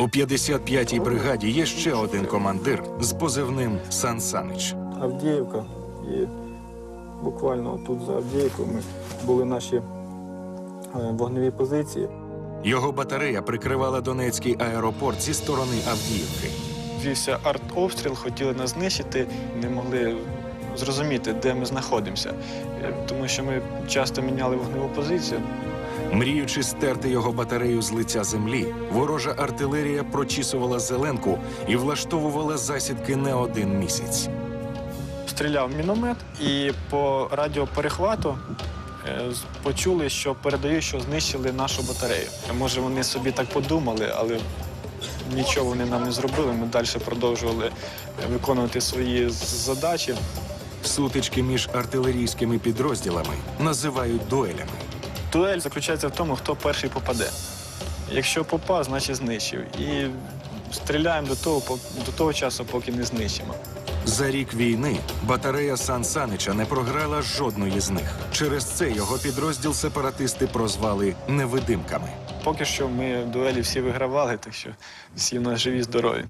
У 55-й бригаді є ще один командир з позивним Сан Санич. Авдіївка. І буквально тут за Авдіївкою ми були наші е, вогневі позиції. Його батарея прикривала Донецький аеропорт зі сторони Авдіївки. Вівся артобстріл, хотіли нас знищити, не могли зрозуміти, де ми знаходимося. Е, Тому що ми часто міняли вогневу позицію. Мріючи стерти його батарею з лиця землі, ворожа артилерія прочісувала зеленку і влаштовувала засідки не один місяць. Стріляв міномет і по радіоперехвату е, почули, що передають, що знищили нашу батарею. Може, вони собі так подумали, але нічого вони нам не зробили. Ми далі продовжували виконувати свої задачі. Сутички між артилерійськими підрозділами називають дуелями. Дуель заключається в тому, хто перший попаде. Якщо попав, значить знищив. І стріляємо до того, до того часу, поки не знищимо. За рік війни батарея Сан Санича не програла жодної з них. Через це його підрозділ сепаратисти прозвали невидимками. Поки що ми дуелі всі вигравали, так що всі в нас живі, здорові.